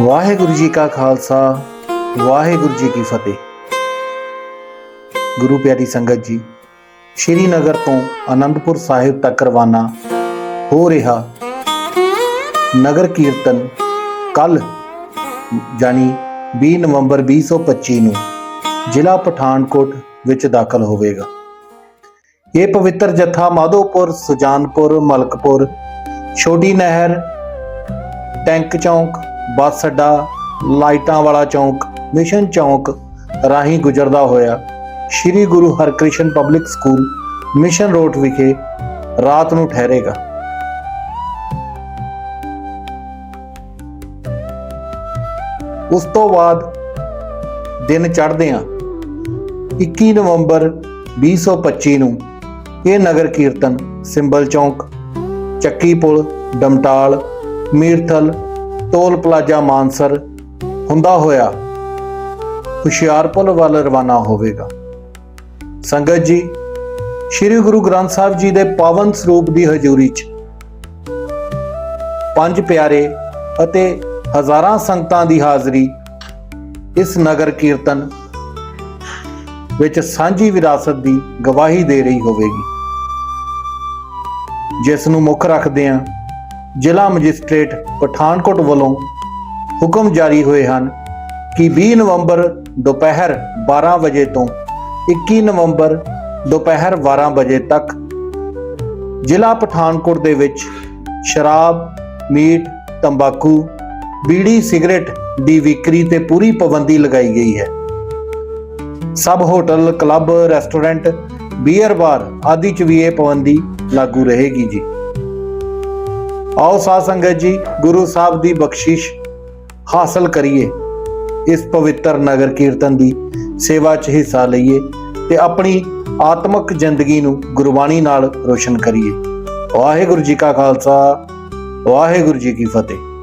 ਵਾਹਿਗੁਰੂ ਜੀ ਕਾ ਖਾਲਸਾ, ਵਾਹਿਗੁਰੂ ਜੀ ਕੀ ਫਤਿਹ। ਗੁਰੂ ਪਿਆਰੀ ਸੰਗਤ ਜੀ ਸ਼੍ਰੀਨਗਰ ਤੋਂ ਆਨੰਦਪੁਰ ਸਾਹਿਬ ਤੱਕ ਰਵਾਨਾ ਹੋ ਰਿਹਾ ਨਗਰ ਕੀਰਤਨ ਕੱਲ ਜਾਨੀ 20 ਨਵੰਬਰ 2025 ਨੂੰ ਜ਼ਿਲ੍ਹਾ ਪਠਾਨਕੋਟ ਵਿੱਚ ਦਾਖਲ ਹੋਵੇਗਾ। ਇਹ ਪਵਿੱਤਰ ਜਥਾ ਮਾਧੋਪੁਰ, ਸੁਜਾਨਪੁਰ, ਮਲਕਪੁਰ, ਛੋਟੀ ਨਹਿਰ, ਟੈਂਕ ਚੌਂਕ ਬੱਸ ਅੱਡਾ, ਲਾਈਟਾਂ ਵਾਲਾ ਚੌਂਕ, ਮਿਸ਼ਨ ਚੌਂਕ ਰਾਹੀਂ ਗੁਜ਼ਰਦਾ ਹੋਇਆ Sri Guru Harkrishan public school, mission road ਵਿਖੇ ਰਾਤ ਨੂੰ ਠਹਿਰੇਗਾ। ਉਸ ਤੋਂ ਬਾਅਦ ਦਿਨ ਚੜ੍ਹਦੇ ਆ 21 ਨਵੰਬਰ 2025 ਨੂੰ ਇਹ ਨਗਰ ਕੀਰਤਨ, ਸਿੰਬਲ ਚੌਂਕ, ਚੱਕੀ ਪੁਲ, ਡਮਟਾਲ, ਮੀਰਥਲ ਟੋਲ ਪਲਾਜ਼ਾ ਮਾਨਸਰ ਹੁੰਦਾ ਹੋਇਆ ਹੁਸ਼ਿਆਰਪੁਰ ਵੱਲ ਰਵਾਨਾ ਹੋਵੇਗਾ। ਸੰਗਤ ਜੀ, ਸ੍ਰੀ ਗੁਰੂ ਗ੍ਰੰਥ ਸਾਹਿਬ ਜੀ ਦੇ ਪਾਵਨ ਸਰੂਪ ਦੀ ਹਜ਼ੂਰੀ 'ਚ ਪੰਜ ਪਿਆਰੇ ਅਤੇ ਹਜ਼ਾਰਾਂ ਸੰਗਤਾਂ ਦੀ ਹਾਜ਼ਰੀ ਇਸ ਨਗਰ ਕੀਰਤਨ ਵਿੱਚ ਸਾਂਝੀ ਵਿਰਾਸਤ ਦੀ ਗਵਾਹੀ ਦੇ ਰਹੀ ਹੋਵੇਗੀ। ਜਿਸ ਨੂੰ ਮੁੱਖ ਰੱਖਦੇ ਹਾਂ ਜ਼ਿਲ੍ਹਾ ਮੈਜਿਸਟ੍ਰੇਟ ਪਠਾਨਕੋਟ ਵੱਲੋਂ ਹੁਕਮ ਜਾਰੀ ਹੋਏ ਹਨ ਕਿ 20 ਨਵੰਬਰ ਦੁਪਹਿਰ 12 ਵਜੇ ਤੋਂ 21 ਨਵੰਬਰ ਦੁਪਹਿਰ 12 ਵਜੇ ਤੱਕ ਜ਼ਿਲ੍ਹਾ ਪਠਾਨਕੋਟ ਦੇ ਵਿੱਚ ਸ਼ਰਾਬ, ਮੀਟ, ਤੰਬਾਕੂ, ਬੀੜੀ, ਸਿਗਰਟ ਦੀ ਵਿਕਰੀ ਤੇ ਪੂਰੀ ਪਾਬੰਦੀ ਲਗਾਈ ਗਈ ਹੈ। ਸਭ hotel, club, restaurant, beer bar ਆਦਿ ਚ ਵੀ ਇਹ ਪਾਬੰਦੀ ਲਾਗੂ ਰਹੇਗੀ ਜੀ। ਆਓ ਸਾਧ ਸੰਗਤ ਜੀ, ਗੁਰੂ ਸਾਹਿਬ ਦੀ ਬਖਸ਼ਿਸ਼ ਹਾਸਲ ਕਰੀਏ। ਇਸ ਪਵਿੱਤਰ ਨਗਰ ਕੀਰਤਨ ਦੀ ਸੇਵਾ 'ਚ ਹਿੱਸਾ ਲਈਏ ਤੇ ਆਪਣੀ ਆਤਮਿਕ ਜ਼ਿੰਦਗੀ ਨੂੰ ਗੁਰਬਾਣੀ ਨਾਲ ਰੋਸ਼ਨ ਕਰੀਏ। ਵਾਹਿਗੁਰੂ ਜੀ ਕਾ ਖਾਲਸਾ, ਵਾਹਿਗੁਰੂ ਜੀ ਕੀ ਫਤਿਹ।